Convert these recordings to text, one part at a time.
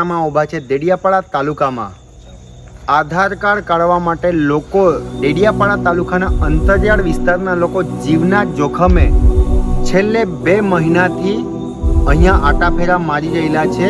દેડિયાપાડામાં ઊભા છે દેડિયાપાડા તાલુકામાં. આધાર કાર્ડ કાઢવા માટે લોકો દેડિયાપાડા તાલુકાના અંતરિયાળ વિસ્તારના લોકો જીવના જોખમે છેલ્લે બે મહિનાથી અહીંયા આટાફેરા મારી રહેલા છે.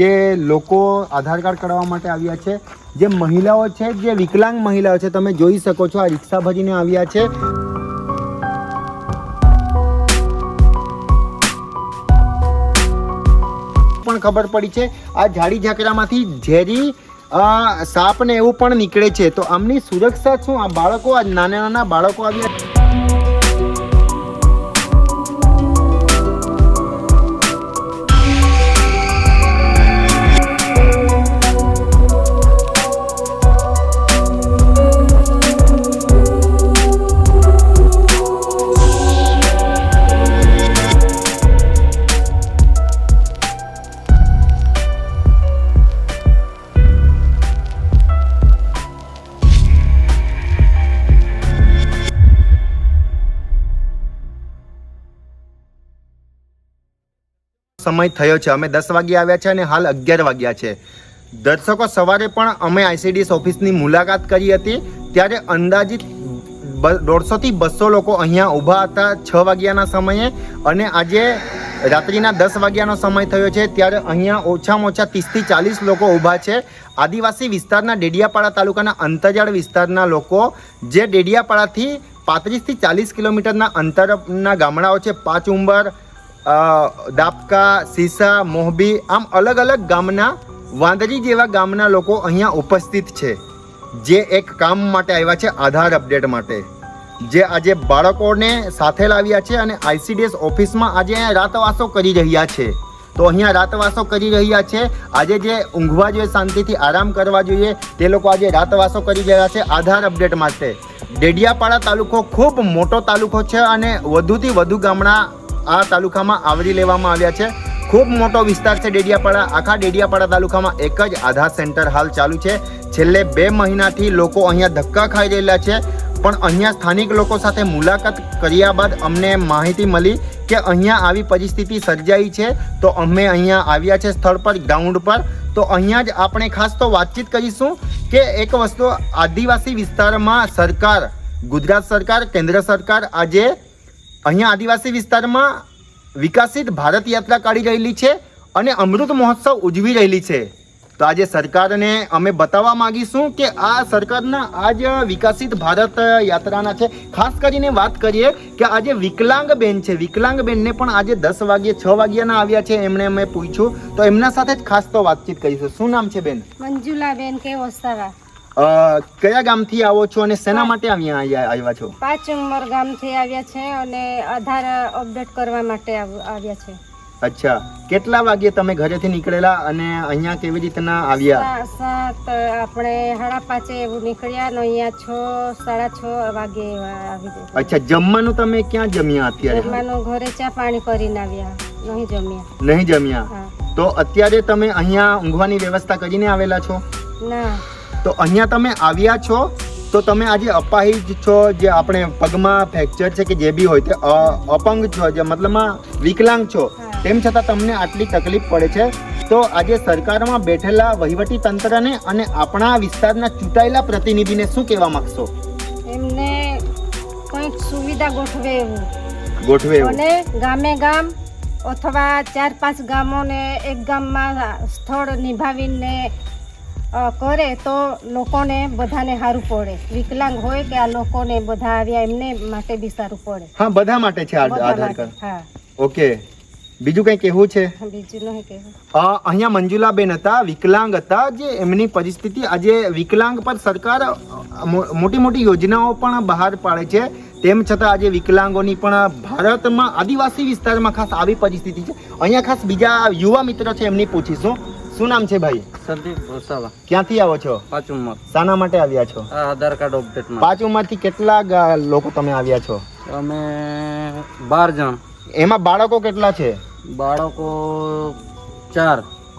જે લોકો આધાર કાર્ડ કરાવવા માટે આવ્યા છે, જે મહિલાઓ છે, જે વિકલાંગ મહિલાઓ છે, તમે જોઈ શકો છો આ રિક્ષા ભરીને આવ્યા છે. પણ ખબર પડી છે, આ ઝાડી ઝાકરામાંથી ઝેરી સાપ ને એવું પણ નીકળે છે. તો આમની સુરક્ષા શું? આ બાળકો, આ નાના નાના બાળકો આવ્યા સમય થયો છે. અમે દસ વાગે આવ્યા છે અને હાલ અગિયાર વાગ્યા છે. દર્શકો, સવારે પણ અમે આઈસીડીએસ ઓફિસની મુલાકાત કરી હતી. ત્યારે અંદાજિત દોઢસોથી બસો લોકો અહીંયા ઊભા હતા છ વાગ્યાના સમયે. અને આજે રાત્રિના દસ વાગ્યાનો સમય થયો છે. ત્યારે અહીંયા ઓછામાં ઓછા ત્રીસથી ચાલીસ લોકો ઊભા છે. આદિવાસી વિસ્તારના ડેડિયાપાડા તાલુકાના અંતરિયાળ વિસ્તારના લોકો, જે ડેડિયાપાડાથી પાંત્રીસથી ચાલીસ કિલોમીટરના અંતરના ગામડાઓ છે. પાંચ ઉંબર દાપકા સીસા, મોહબી, આમ અલગ અલગ ગામના, વાંદરી જેવા ગામના લોકો અહીંયા ઉપસ્થિત છે. જે એક કામ માટે આવ્યા છે આધાર અપડેટ માટે. જે આજે બાળકોને સાથે લાવ્યા છે અને આઈસીડીએસ ઓફિસમાં આજે અહીંયા રાતવાસો કરી રહ્યા છે. તો અહીંયા રાતવાસો કરી રહ્યા છે. આજે જે ઊંઘવા જોઈએ, શાંતિથી આરામ કરવા જોઈએ, તે લોકો આજે રાતવાસો કરી રહ્યા છે આધાર અપડેટ માટે. ડેડિયાપાડા તાલુકો ખૂબ મોટો તાલુકો છે અને વધુથી વધુ ગામડા આ તાલુકામાં આવરી લેવામાં આવ્યા છે. ખૂબ મોટો વિસ્તાર છે ડેડિયાપાડા. આખા ડેડિયાપાડા તાલુકામાં એક જ આધાર સેન્ટર હાલ ચાલુ છે. છેલ્લે બે મહિનાથી લોકો અહીંયા ધક્કા ખાઈ રહેલા છે. પણ અહીંયા સ્થાનિક લોકો સાથે મુલાકાત કર્યા બાદ અમને માહિતી મળી કે અહીંયા આવી પરિસ્થિતિ સર્જાઈ છે. તો અમે અહીંયા આવ્યા છે સ્થળ પર, ગ્રાઉન્ડ પર. તો અહીંયા જ આપણે ખાસ તો વાતચીત કરીશું કે એક વસ્તુ આદિવાસી વિસ્તારમાં સરકાર, ગુજરાત સરકાર, કેન્દ્ર સરકાર આજે અહીંયા આદિવાસી વિસ્તારમાં વિકસિત ભારત યાત્રા કાઢી રહેલી છે અને અમૃત મહોત્સવ ઉજવી રહેલી છે. તો આજે સરકારને અમે બતાવવા માંગીશું કે આ સરકારના આ જ વિકસિત ભારત યાત્રાના છે. ખાસ કરીને વાત કરીએ કે આજે વિકલાંગ બેન છે, વિકલાંગ બેનને પણ આજે દસ વાગ્યે છ વાગ્યાના આવ્યા છે એમણે અમે પૂછ્યું. તો એમના સાથે જ ખાસ તો વાતચીત કરીશું. શું નામ છે બેન? મંજુલાબેન કે કયા ગામથી આવો છો અને શેના માટે અહીંયા આવ્યા છો? પાંચ ઉંમર ગામથી આવ્યા છે અને આધાર અપડેટ કરવા માટે આવ્યા છે. અચ્છા. કેટલા વાગ્યે તમે ઘરેથી નીકળેલા અને અહીંયા કેવી રીતના આવ્યા? સાત આપણે સાડા પાંચે એવું નીકળ્યા ને અહીંયા છ સાડા છ વાગે આવી અચ્છા જમવાનું તમે ક્યાં જમ્યા અત્યારે? જમવાનું ઘરે ચા પાણી કરીને આવ્યા. નહીં જમ્યા. નહીં જમ્યા? તો અત્યારે તમે અહીંયા ઊંઘવાની વ્યવસ્થા કરીને આવેલા છો? ના. તો અહીંયા તમે આવ્યા છો તો તમે આજે અપાહિજ છો જે આપણે પગમાં ફ્રેક્ચર છે કે જે બી હોય તે અપંગ છો જે મતલબમાં વિકલાંગ છો. તેમ છતાં તમને આટલી તકલીફ પડે છે. તો આજે સરકારમાં બેઠેલા વહીવટી તંત્રને અને આપણા વિસ્તારના ચૂંટાયેલા પ્રતિનિધિને શું કહેવા માંગશો? એમને કંઈક સુવિધા ગોઠવે એવું. ગોઠવે અને ગામે ગામ અથવા ચાર પાંચ ગામોને એક ગામમાં સ્થળ નિભાવીને કરે તો લોકોને બધાને સારું પડે. વિકલાંગ હોય કે આ લોકોને બધા આવ્યા એમને માટે બી સારું પડે. હા બધા માટે છે આધાર કાર્ડ. હા. ઓકે. બીજું કંઈ કહેવું છે? બીજું નહીં કહેવું. અહીંયા મંજુલાબેન હતા વિકલાંગ હતા જે એમની પરિસ્થિતિ આજે વિકલાંગ પર સરકાર મોટી મોટી યોજનાઓ પણ બહાર પાડે છે. તેમ છતાં આજે વિકલાંગોની પણ ભારતમાં આદિવાસી વિસ્તારમાં ખાસ આવી પરિસ્થિતિ છે. અહીંયા ખાસ બીજા યુવા મિત્રો છે એમની પૂછીશું. શું નામ છે ભાઈ? સંદીપ વસાવા ક્યાંથી આવો છો? પાંચ ઉંમર. શાના માટે આવ્યા છો? આધાર કાર્ડ અપડેટમાં પાંચ ઉંમરથી કેટલા લોકો તમે આવ્યા છો? અમે બાર જણ. એમાં બાળકો કેટલા છે? બાળકો ચાર.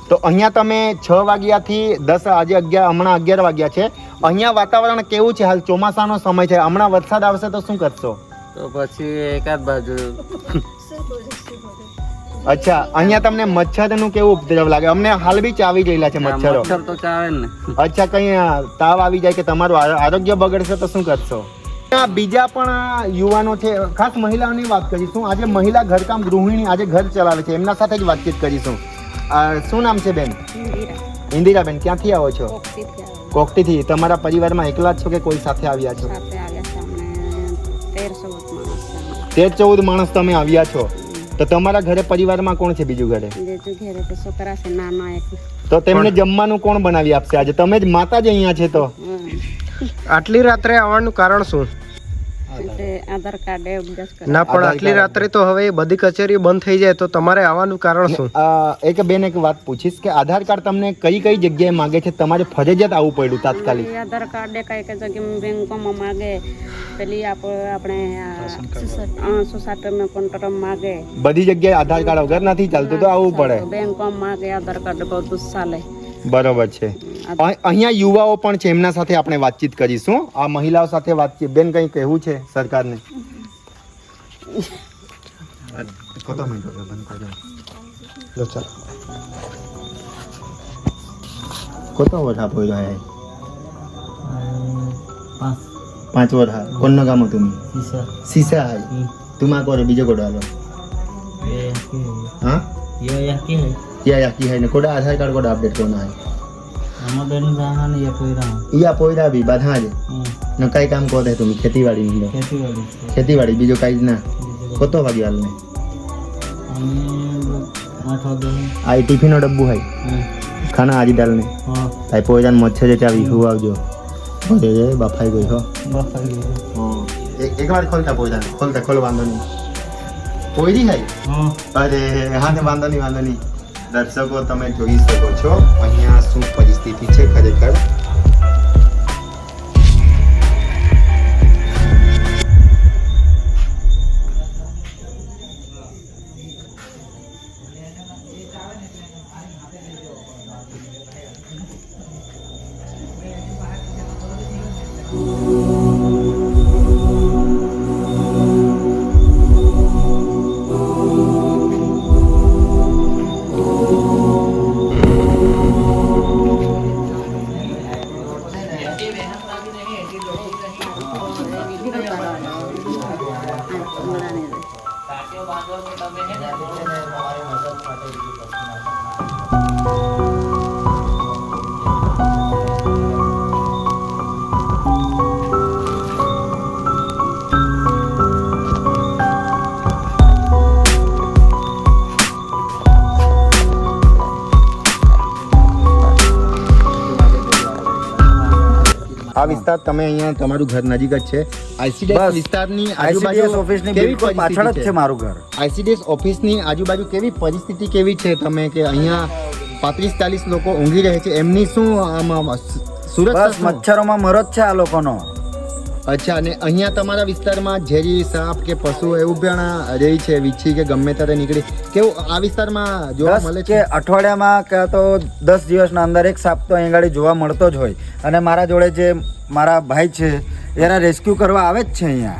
તો અહીંયા તમે છ વાગ્યાથી દસ આજે અગિયાર હમણાં અગિયાર વાગ્યા છે. અહીંયા વાતાવરણ કેવું છે હાલ? ચોમાસાનો સમય છે. હમણાં વરસાદ આવશે તો શું કરશો? તો પછી એકાદ બાજુ. અચ્છા અહીંયા તમને મચ્છરનું કેવું ઉપદ્રવ લાગે? અમને હાલ બી ચાવી ગયેલા છે મચ્છરો. મચ્છર તો ચાવે ને. અચ્છા કઈ તાવ આવી જાય કે તમારું આરોગ્ય બગડશે તો શું કરશો? બીજા પણ આ યુવાનો છે ખાસ મહિલાઓની વાત કરીશું. આજે મહિલા ઘરકામ ગૃહિણી આજે ઘર ચલાવે છે એમના સાથે જ વાતચીત કરીશું. શું નામ છે બેન? ઇન્દિરાબેન ક્યાંથી આવો છો? કોકટીથી તમારા પરિવારમાં એકલા જ છો કે કોઈ સાથે આવ્યા છો. તેર ચૌદ માણસ તમે આવ્યા છો. તો તમારા ઘરે પરિવારમાં કોણ છે બીજું ઘરે? ઘેરે તો છોકરા છે નાના એક. તો તેમને જમવાનું કોણ બનાવી આપશે આજે? તમે જ માતા જ અહીંયા છે તો? આટલી રાત્રે આવવાનું કારણ શું? આધાર કાર્ડ ના પણ આટલી રાત્રે તો હવે બધી કચેરી બંધ થઈ જાય તો તમારે આવવાનું કારણ શું? એક બેન એક વાત પૂછીશ કે આધાર કાર્ડ તમને કઈ કઈ જગ્યાએ માંગે છે? તમારે ફરજિયાત આવવું પડ્યું તાત્કાલિક. આધાર કાર્ડ કઈ કઈ જગ્યાએ બેંકોમાં માંગે પેલી આપ આપણે સોસાયટીમાં કોન્ટ્રાક્ટ માંગે. બધી જગ્યાએ આધાર કાર્ડ વગર નથી ચાલતું તો આવવું પડે. બેંકોમાં માંગે આધાર કાર્ડ બહુ ચાલે. બરોબર છે. અહીંયા યુવાઓ પણ છે એમના સાથે આપણે વાતચીત કરીશું. આ મહિલાઓ સાથે વાતચીત બેન કંઈ કહેવું છે સરકારને? કોતો વર્ષ આપો રહ્યા પાંચ. વર્ષ હા કોણનો કામ હતું સીસા સીસા હાય તુમા બીજો કોડો હા? ইয়া কি है ইয়া কি है কোডা আধার কার্ড কোডা আপডেট করনা है আমাদের জাহান ইয়া পয়রা ইয়া পয়রা ভি বাধা আছে ન કઈ કામ કરો હે તુમ ખેતીવાડી નું ખેતીવાડી ખેતીવાડી બીજો કાઈ જ ના કોતો વાગી હાલ ને આ ટિફિન નો ડબ્બુ હાઈ ખાના આજી દાલ ને તાઈ પોયજાન મચ્છે જે ચાવી હું આવજો બોલે જે બફાઈ ગઈ હો બફાઈ ગઈ હો એકવાર ખોલતા પોયજાન ખોલતા ખોલ વાંધો નહીં પોઈરી ખાઈ અરે હા ને વાંધો નહીં વાંધો નહીં. દર્શકો તમે જોઈ શકો છો અહીંયા શું પરિસ્થિતિ છે ખરેખર. આ વિસ્તાર તમે અહીંયા તમારું ઘર નજીક જ છે. આઈસીડીએસ વિસ્તારની આજુબાજુ ઓફિસની બિલકુલ પાછળ જ છે મારું ઘર. આઈસીડીએસ ઓફિસની આજુબાજુ કેવી પરિસ્થિતિ કેવી છે તમે કે અહીંયા પાંત્રીસ ચાલીસ લોકો ઊંઘી રહે છે? એમની શું આમ સુરક્ષા મચ્છરોમાં મરજ છે આ લોકોનો. અચ્છા અને અહીંયા તમારા વિસ્તારમાં ઝેરી સાપ કે પશુ એવું પણ રહે છે વીછી કે ગમે ત્યારે નીકળી? કેવું આ વિસ્તારમાં જોવા મળે છે? અઠવાડિયામાં કાં તો દસ દિવસના અંદર એક સાપ તો અહીં આગળ જોવા મળતો જ હોય. અને મારા જોડે જે મારા ભાઈ છે એના રેસ્ક્યુ કરવા આવે જ છે અહીંયા.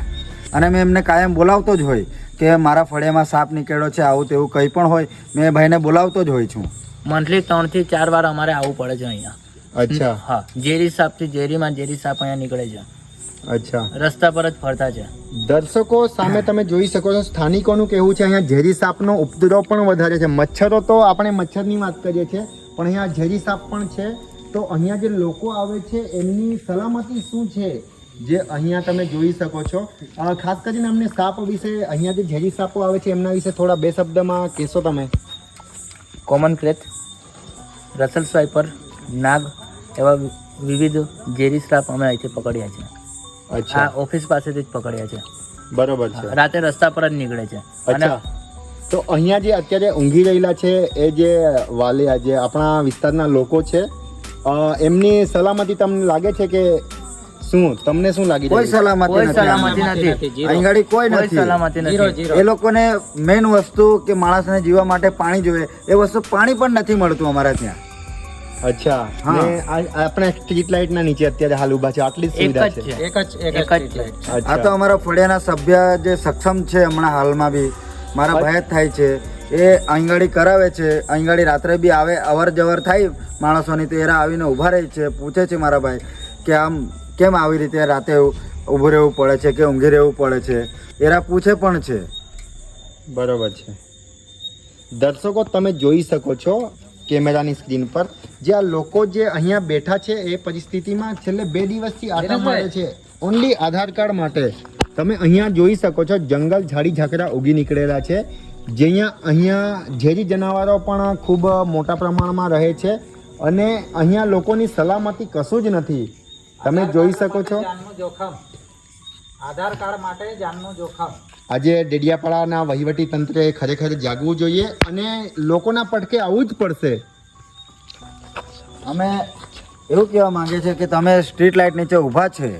અને મેં એમને કાયમ બોલાવતો જ હોય કે મારા ફળિયામાં સાપ નીકળ્યો છે આવું તેવું કંઈ પણ હોય મેં ભાઈને બોલાવતો જ હોય છું. મંથલી ત્રણથી ચાર વાર અમારે આવવું પડે છે અહીંયા. અચ્છા. હા ઝેરી સાપથી ઝેરીમાં ઝેરી સાપ અહીંયા નીકળે છે. અચ્છા. રસ્તા પર જ ફરતા છે. દર્શકો સામે તમે જોઈ શકો છો સ્થાનિકોનું કહેવું છે અહીંયા ઝેરી સાપનો ઉપદ્રવ પણ વધારે છે. મચ્છરો તો આપણે મચ્છરની વાત કરીએ છીએ પણ અહીંયા ઝેરી સાપ પણ છે. તો અહીંયા જે લોકો આવે છે એમની સલામતી શું છે? જે અહીંયા તમે જોઈ શકો છો. ખાસ કરીને અમને સાપ વિશે અહીંયા જે ઝેરી સાપો આવે છે એમના વિશે થોડા બે શબ્દમાં કહેશો તમે? કોમન ક્રેથ રસલ સ્વાઈપર નાગ એવા વિવિધ ઝેરી સાપ અમે અહીંથી પકડ્યા છે. આ અચ્છા ઓફિસ પાસેથી જ પકડ્યા છે. બરોબર છે. રાતે રસ્તા પર જ નીકળે છે. અને અચ્છા. તો અહીંયા જે અત્યારે ઊંઘી રહેલા છે એ જે વાલિયા જે આપણા વિસ્તારના લોકો છે એમની સલામતી તમને લાગે છે કે શું? તમને શું લાગી કોઈ સલામતી કોઈ નથી. સલામતી નથી. અહીં ગાડી કોઈ કોઈ નથી. સલામતી નથી. એ લોકોને મેઇન વસ્તુ કે માણસને જીવવા માટે પાણી જોઈએ એ વસ્તુ પાણી પણ નથી મળતું અમારા ત્યાં. અચ્છા. હા. ને આપણે સ્ટ્રીટ લાઇટ ના નીચે અત્યારે હાલ ઊભા છે. આટલી સુવિધા છે. એક જ એક જ છે. આ તો અમારા ફળિયાના સભ્ય જે સક્ષમ છે હમણાં હાલમાં બી. મારા ભાઈ જ થાય છે. એ આંગળી કરાવે છે. આંગળી રાત્રે બી આવે અવર જવર થાય. માણસોની તો એરા આવીને ઊભા રહે છે. પૂછે છે મારા ભાઈ કે આમ કેમ આવી રીતે રાતે ઊભું રહેવું પડે છે કે ઊંઘી રહેવું પડે છે? એરા પૂછે પણ છે. બરોબર છે. દર્શકો તમે જોઈ શકો છો કેમેરાની સ્ક્રીન પર. જે આ લોકો જે અહીંયા બેઠા છે એ પરિસ્થિતિમાં છેલ્લે બે દિવસથી આટા મારે છે. ઓનલી આધાર કાર્ડ માટે. તમે અહીંયા જોઈ શકો છો જંગલ ઝાડી ઝાકરા ઉગી નીકળેલા છે. જે અહીંયા અહીંયા ઝેરી જનાવરો પણ ખૂબ મોટા પ્રમાણમાં રહે છે અને અહીંયા લોકોની સલામતી કશું જ નથી. તમે જોઈ શકો છો. જોખમ. આધાર કાર્ડ માટે જાનનું જોખમ. આજે ડેડિયાપાડાના વહીવટી તંત્રે ખરેખર જાગવું જોઈએ અને લોકોના પટકે આવવું જ પડશે. અમે એવું કહેવા માંગે છે કે તમે સ્ટ્રીટ લાઇટ નીચે ઊભા છે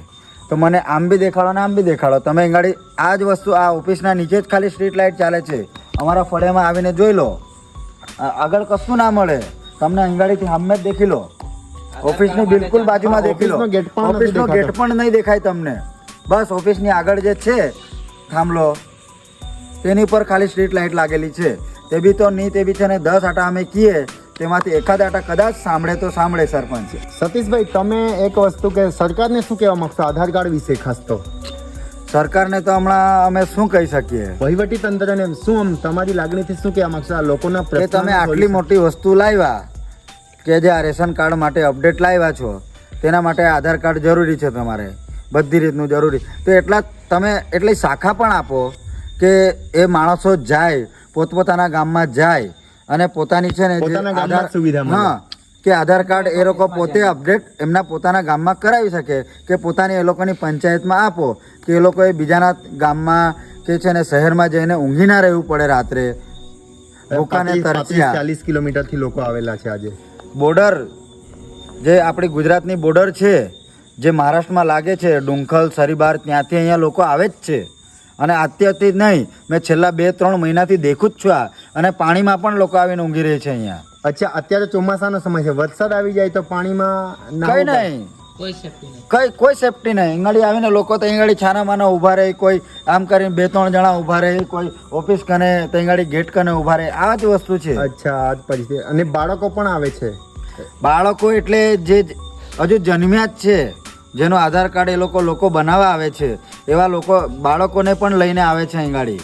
તો મને આમ બી દેખાડો ને આમ બી દેખાડો. તમે ગાડી આ જ વસ્તુ આ ઓફિસના નીચે જ ખાલી સ્ટ્રીટ લાઇટ ચાલે છે. અમારા ફળિયામાં આવીને જોઈ લો. આગળ કશું ના મળે. તમને અંગાડીથી સામે જ દેખી લો. ઓફિસની બિલકુલ બાજુમાં દેખી લો. ગેટ પણ ઓફિસનો ગેટ પણ નહીં દેખાય તમને. બસ ઓફિસની આગળ જે છે થાંભલો. તેની પર ખાલી સ્ટ્રીટ લાઇટ લાગેલી છે. તે બી તો નહીં તે બી છે ને દસ આટા અમે કીએ. તેમાંથી એકાદ આટા કદાચ સાંભળે તો સાંભળે સરપંચ. સતીશભાઈ તમે એક વસ્તુ કે સરકારને શું કહેવા માંગશો? આધાર કાર્ડ વિશે ખાસ તો. સરકારને તો હમણાં અમે શું કહી શકીએ? વહીવટી તંત્રને શું આમ તમારી લાગણીથી શું કહેવા માગશો? આ લોકોના તમે આટલી મોટી વસ્તુ લાવ્યા કે જે આ રેશન કાર્ડ માટે અપડેટ લાવ્યા છો તેના માટે આધાર કાર્ડ જરૂરી છે તમારે. બધી રીતનું જરૂરી. તો એટલા તમે એટલી શાખા પણ આપો કે એ માણસો જાય પોતપોતાના ગામમાં જાય અને પોતાની છે ને આધાર સુવિધા હા કે આધાર કાર્ડ એ લોકો પોતે અપડેટ એમના પોતાના ગામમાં કરાવી શકે કે પોતાની એ લોકોની પંચાયતમાં આપો કે એ લોકોએ બીજાના ગામમાં કે છે ને શહેરમાં જઈને ઊંઘી ના રહેવું પડે રાત્રે. ભૂકાને તરસ્યા. ચાલીસ કિલોમીટરથી લોકો આવેલા છે આજે. બોર્ડર જે આપણી ગુજરાતની બોર્ડર છે જે મહારાષ્ટ્રમાં લાગે છે ડુંખલ સરીબાર ત્યાંથી અહીંયા લોકો આવે જ છે. અને અત્યારથી જ નહીં મેં છેલ્લા બે ત્રણ મહિનાથી દેખું જ છું આ. અને પાણીમાં પણ લોકો આવીને ઊંઘી રહે છે અહીંયા. અચ્છા અત્યારે ચોમાસાનો સમય છે. વરસાદ આવી જાય તો પાણીમાં કઈ નહીં. કોઈ કઈ સેફટી નહીં. અંગાડી આવીને લોકો તો અહીંગાડી છાના માના ઊભા રહે કોઈ આમ કરીને બે ત્રણ જણા ઊભા રહે કોઈ ઓફિસ કને તો અહીંગાડી ગેટ કને ઊભા રહે. આ જ વસ્તુ છે. અચ્છા આ જ પરિસ્થિતિ. અને બાળકો પણ આવે છે. બાળકો એટલે જે હજુ જન્મ્યા જ છે. જેનો આધાર કાર્ડ એ લોકો લોકો બનાવવા આવે છે એવા લોકો બાળકોને પણ લઈને આવે છે અહીં ગાડી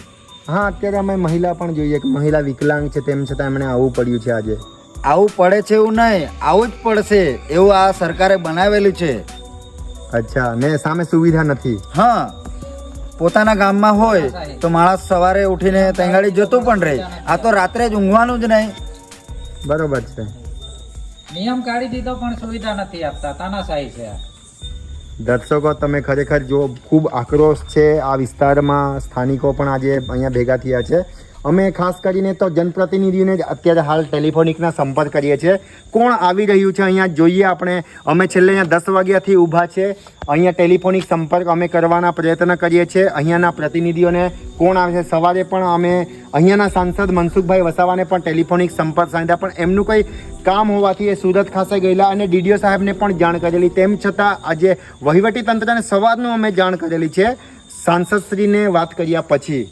હા અત્યારે અમે મહિલા પણ જોઈએ કે મહિલા વિકલાંગ છે તેમ છતાં એમણે આવવું પડ્યું છે આજે. આવું પડે છે એવું નહીં આવું જ પડશે એવું આ સરકારે બનાવેલું છે. અચ્છા ને સામે સુવિધા નથી. હા પોતાના ગામમાં હોય તો માણસ સવારે ઉઠીને ત્યાં ગાડી જતું પણ રહે. આ તો રાત્રે જ ઊંઘવાનું જ નહીં. બરોબર છે. નિયમ કાઢી દીધો પણ સુવિધા નથી આપતા તાનાશાહી છે આ. દર્શકો, તમે ખરેખર જો ખૂબ આક્રોશ છે આ વિસ્તારમાં. સ્થાનિકો પણ આજે અહીંયા ભેગા થયા છે. અમે ખાસ કરીને તો જનપ્રતિનિધિઓને જ અત્યારે હાલ ટેલિફોનિકના સંપર્ક કરીએ છીએ. કોણ આવી રહ્યું છે? અહીંયા જોઈએ આપણે. અમે છેલ્લે અહીંયા દસ વાગ્યાથી ઊભા છે. અહીંયા ટેલિફોનિક સંપર્ક અમે કરવાના પ્રયત્ન કરીએ છીએ. અહીંયાના પ્રતિનિધિઓને કોણ આવે છે? સવારે પણ અમે અહીંયાના સાંસદ મનસુખભાઈ વસાવાને પણ ટેલિફોનિક સંપર્ક સાંધ્યા. પણ એમનું કંઈ કામ હોવાથી એ સુરત ખાસે ગયેલા અને ડીડીઓ સાહેબને પણ જાણ કરેલી. તેમ છતાં આજે વહીવટી તંત્રને સવારનું અમે જાણ કરેલી છે. સાંસદશ્રીને વાત કર્યા પછી.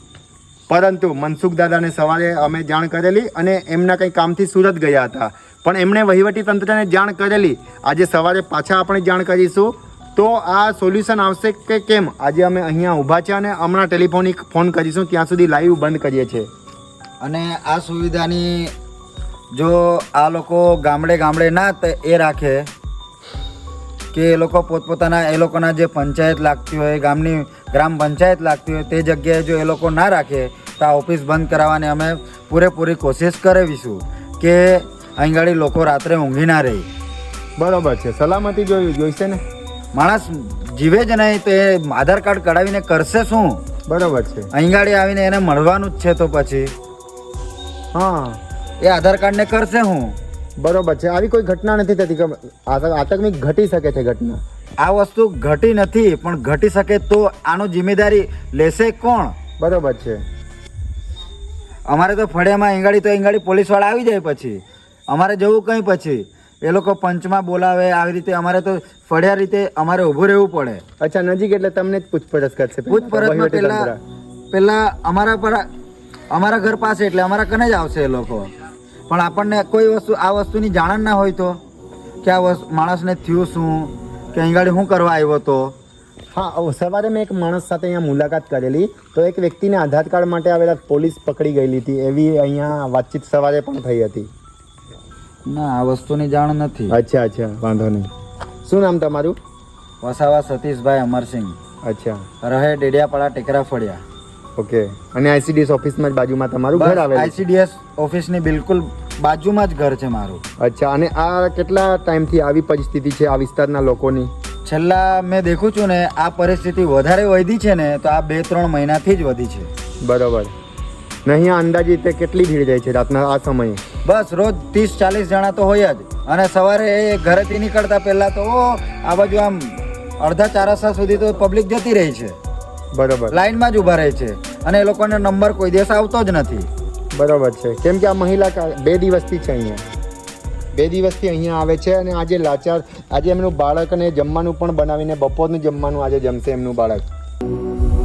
પરંતુ મનસુખ દાદાને સવારે અમે જાણ કરેલી અને એમના કંઈ કામથી સુરત ગયા હતા. પણ એમણે વહીવટી તંત્રને જાણ કરેલી. આજે સવારે પાછા આપણે જાણ કરીશું. તો આ સોલ્યુશન આવશે કે કેમ? આજે અમે અહીંયા ઊભા છે અને હમણાં ટેલિફોનિક ફોન કરીશું, ત્યાં સુધી લાઈવ બંધ કરીએ છીએ. અને આ સુવિધાની જો આ લોકો ગામડે ગામડે ના એ રાખે કે એ લોકો પોતપોતાના એ લોકોના જે પંચાયત લાગતી હોય ગામની ગ્રામ પંચાયત લાગતી હોય તે જગ્યાએ જો એ લોકો ના રાખે તો આ ઓફિસ બંધ કરાવવાની અમે પૂરેપૂરી કોશિશ કરાવીશું કે અહીં ગાડી લોકો રાત્રે ઊંઘી ના રહી. બરાબર છે. સલામતી જોઈ જોઈશે ને? માણસ જીવે જ નહીં તો એ આધાર કાર્ડ કઢાવીને કરશે શું? બરાબર છે. અહીં ગાડી આવીને એને મળવાનું જ છે તો પછી? હા. એ આધાર કાર્ડને કરશે શું બરોબર છે. આવી કોઈ ઘટના નથી થતી કે આતંકની ઘટી શકે છે ઘટના. આ વસ્તુ ઘટી નથી પણ ઘટી શકે તો આનો જિમ્મેદારી લેશે કોણ? બરોબર છે. અમારે તો ફળિયામાં ઈંગાડી તો ઈંગાડી પોલીસવાળા આવી જાય પછી. અમારે જવું કંઈ પછી? એ લોકો પંચમાં બોલાવે આવી રીતે અમારે તો ફળિયા રીતે અમારે ઊભું રહેવું પડે. અચ્છા નજીક એટલે તમને જ પૂછપરછ કરશે પૂછપરછમાં પહેલા પહેલા અમારા પર અમારા ઘર પાસે એટલે અમારા કને જ આવશે એ લોકો? પણ આપણને કોઈ વસ્તુ આ વસ્તુની જાણ ના હોય તો? કે આ વસ્તુ માણસને થયું શું? કે અહીં શું કરવા આવ્યો તો? હા સવારે મેં એક માણસ સાથે અહીંયા મુલાકાત કરેલી. તો એક વ્યક્તિને આધાર કાર્ડ માટે આવેલા પોલીસ પકડી ગયેલી હતી. એવી અહીંયા વાતચીત સવારે પણ થઈ હતી. ના આ વસ્તુની જાણ નથી. અચ્છા અચ્છા વાંધો નહીં. શું નામ તમારું? વસાવા સતીશભાઈ અમરસિંહ. અચ્છા. રહે ડેડિયાપાડા ટેકરા ફળિયા. ઓકે. અને આઈસીડીએસ ઓફિસમાં જ બાજુમાં તમારું ઘર આવે આઈસીડીએસ ઓફિસની બિલકુલ બાજુમાં જ ઘર છે મારું. અચ્છા અને આ કેટલા ટાઈમથી આવી પરિસ્થિતિ છે આ વિસ્તારના લોકોની? છેલ્લા મેં દેખું છું ને આ પરિસ્થિતિ વધારે વધી છે ને તો આ બે ત્રણ મહિનાથી જ વધી છે. બરોબર. ને અહીંયા અંદાજિત કેટલી ભીડ જાય છે રાતના આ સમયે? બસ રોજ ત્રીસ ચાલીસ જણા તો હોય જ. અને સવારે એ ઘરેથી નીકળતા પહેલાં તો આ બાજુ આમ અડધા ચાર સુધી તો પબ્લિક જતી રહી છે. બરોબર. લાઈનમાં જ ઊભા રહે છે. અને એ લોકોને નંબર કોઈ દિવસ આવતો જ નથી. બરોબર છે. કેમ કે આ મહિલા બે દિવસથી છે અહીંયા. બે દિવસથી અહીંયા આવે છે અને આજે લાચાર આજે એમનું બાળકને જમવાનું પણ બનાવીને બપોરનું જમવાનું આજે જમશે એમનું બાળક.